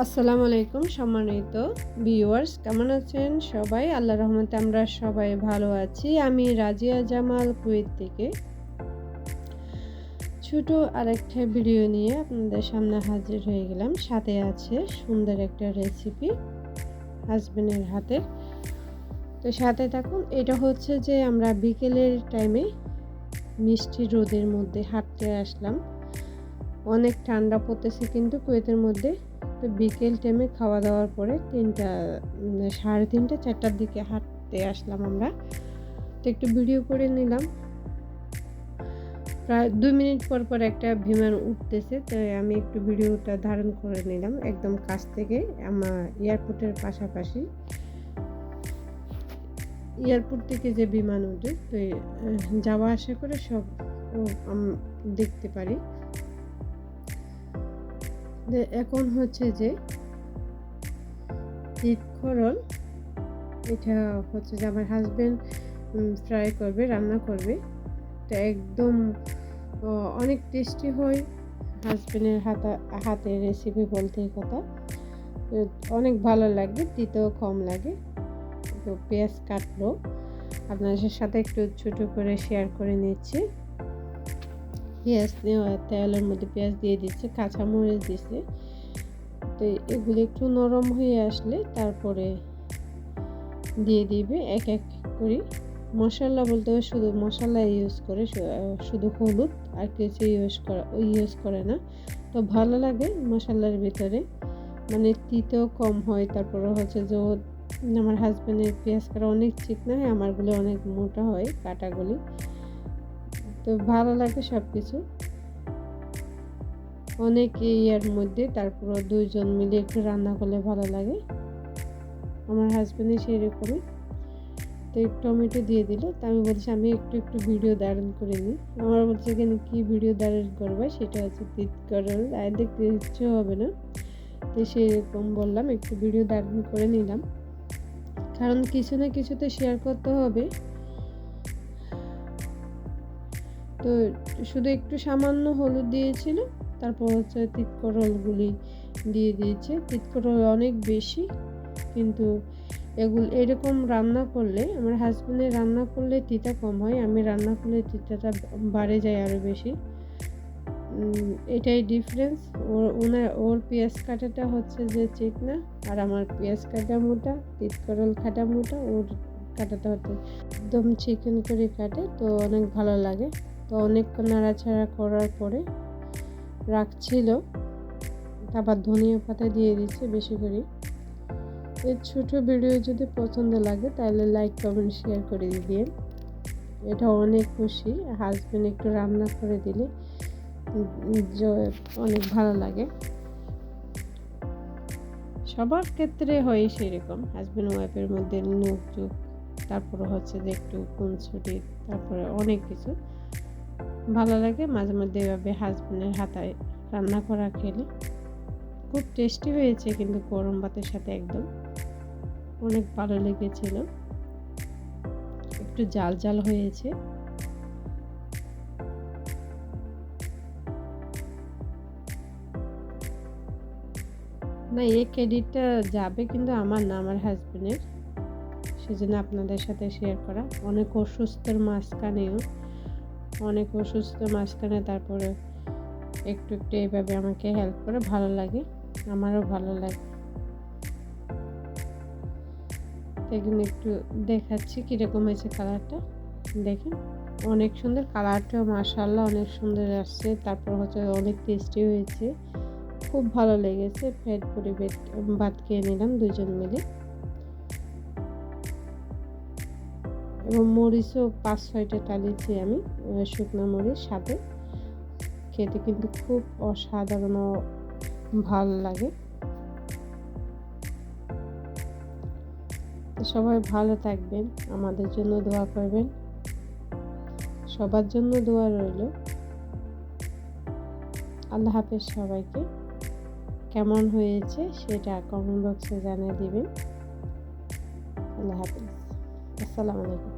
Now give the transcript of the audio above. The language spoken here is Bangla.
আসসালামু আলাইকুম, সম্মানিত ভিউয়ার্স কেমন আছেন সবাই? আল্লাহ রহমতে আমরা সবাই ভালো আছি। আমি রাজিয়া জামাল কুয়েত থেকে। ছোট আরেকটা ভিডিও নিয়ে আপনাদের সামনে হাজির হয়ে গেলাম। সাথে আছে সুন্দর একটা রেসিপি হাজবেন্ডের হাতের। তো সাথে থাকুন, এটা হচ্ছে যে আমরা বিকেলের টাইমে মিষ্টি রোদের মধ্যে হাঁটতে আসলাম। অনেক ঠান্ডা পড়তেছে কিন্তু কুয়েতের মধ্যে। তো বিকেল টাইমে খাওয়া দাওয়ার পরে তিনটা সাড়ে তিনটা, চারটার দিকে হাঁটতে আসলাম আমরা। তো একটু ভিডিও করে নিলাম। প্রায় দুই মিনিট পর পর একটা বিমান উঠতেছে, তো আমি একটু ভিডিওটা ধারণ করে নিলাম একদম কাছ থেকে আমার এয়ারপোর্টের পাশাপাশি। এয়ারপোর্ট থেকে যে বিমান উঠে, তো যাওয়া আসা করে সব দেখতে পারি। এখন হচ্ছে যে খরল এটা হচ্ছে যে আমার হাজব্যান্ড ফ্রাই করবে, রান্না করবে। তো একদম অনেক টেস্টি হয়। হাজব্যান্ডের হাতা হাতের রেসিপি বলতে কথা। অনেক ভালো লাগে, দিতেও কম লাগে। তো পেঁয়াজ কাটলো। আপনাদের সাথে একটু ছোটো করে শেয়ার করে নিচ্ছি। পেঁয়াজ তেলের মধ্যে পেঁয়াজ দিয়ে দিচ্ছে, কাঁচামরিচ দিচ্ছে। তো এগুলো একটু নরম হয়ে আসলে তারপরে দিয়ে দিবে এক এক করে। মশলা বলতে শুধু মশলা ইউজ করে শুধু হলুদ আর কিছু ইউজ করা ইউজ করে না। তো ভালো লাগে মশলার ভিতরে। মানে তিতেও কম হয়, তারপরে হচ্ছে যে আমার হাজব্যান্ডের পেঁয়াজ কাটা অনেক চিকনা হয়, আমারগুলো অনেক মোটা হয় কাটাগুলি। তো ভালো লাগে সব কিছু অনেক ইয়ার মধ্যে তারপর দুইজন মিলে একটু রান্না করলে ভালো লাগে। আমার হাজব্যান্ডে সেই রকমই তো টমেটো দিয়ে দিল। তো আমি বলছি, আমি একটু একটু ভিডিও ধারণ করে নিই। আমার বলছে, এখানে কী ভিডিও ধারণ করবে? সেটা হচ্ছে তিত করার আর দেখতে ইচ্ছে হবে না। তো সেরকম বললাম, একটু ভিডিও ধারণ করে নিলাম। কারণ কিছু না কিছু তো শেয়ার করতে হবে। তো শুধু একটু সামান্য হলুদ দিয়েছিল, তারপর হচ্ছে তিতকরলগুলি দিয়ে দিয়েছে। তিতকরল অনেক বেশি, কিন্তু এগুলো, এরকম রান্না করলে, আমার হাজব্যান্ডের রান্না করলে তিতা কম হয়, আমি রান্না করলে তিতাটা বাড়ে যায় আরও বেশি। এটাই ডিফারেন্স ওর ওনার ওর পেঁয়াজ কাটাটা হচ্ছে যে চিকনা আর আমার পেঁয়াজ কাটা মোটা তিতকরল কাটা মোটা, ওর কাটাটা হচ্ছে একদম চিকেন করে কাটে, তো অনেক ভালো লাগে। তো অনেকক্ষণ নাড়াচাড়া করার পরে রাখছিল। আবার ধনিয়া পাতা দিয়ে দিচ্ছে বেশি করে। এই ছোটো ভিডিও যদি পছন্দ লাগে, তাহলে লাইক কমেন্ট শেয়ার করে দিয়ে এটা অনেক খুশি। হাজব্যান্ড একটু রান্না করে দিলে অনেক ভালো লাগে। সবার ক্ষেত্রে হয় সেরকম। হাজব্যান্ড ওয়াইফের মধ্যে নোক চোখ তারপরে হচ্ছে যে একটু কোন ছুটি তারপরে অনেক কিছু। ভালো লাগে মাঝে মধ্যে এভাবে হাজব্যান্ডের হাতায় রান্না করা খেলে। খুব টেস্টি হয়েছে কিন্তু গরম ভাতের সাথে একদম। অনেক ভালো লেগেছিল। একটু জাল জাল হয়েছে। না এই ক্রেডিটটা যাবে কিন্তু আমার না, আমার হাজব্যান্ডের সেজন্য আপনাদের সাথে শেয়ার করা। অনেক অসুস্থের মাঝখানেও অনেক অসুস্থ, মাঝখানে তারপরে একটু একটু এইভাবে আমাকে হেল্প করে, ভালো লাগে, আমারও ভালো লাগে। এখানে একটু দেখাচ্ছি কীরকম হয়েছে কালারটা দেখেন, অনেক সুন্দর কালারটাও মার্শাল্লাহ অনেক সুন্দর আসছে। তারপর হচ্ছে অনেক টেস্টি হয়েছে। খুব ভালো লেগেছে। ফ্যাট করে ভাত খেয়ে নিলাম দুজন মিলে। এবং মরিচও পাঁচ ছয়টা টালিয়েছি আমি শুকনো মরিচ সাথে। খেতে কিন্তু খুব অসাধারণ ভালো লাগে। সবাই ভালো থাকবেন, আমাদের জন্য দোয়া করবেন। সবার জন্য দোয়া রইল। আল্লাহ হাফেজ সবাইকে। কেমন হয়েছে সেটা কমেন্ট বক্সে জানিয়ে দিবেন। আল্লাহ হাফেজ। আসসালামু আলাইকুম।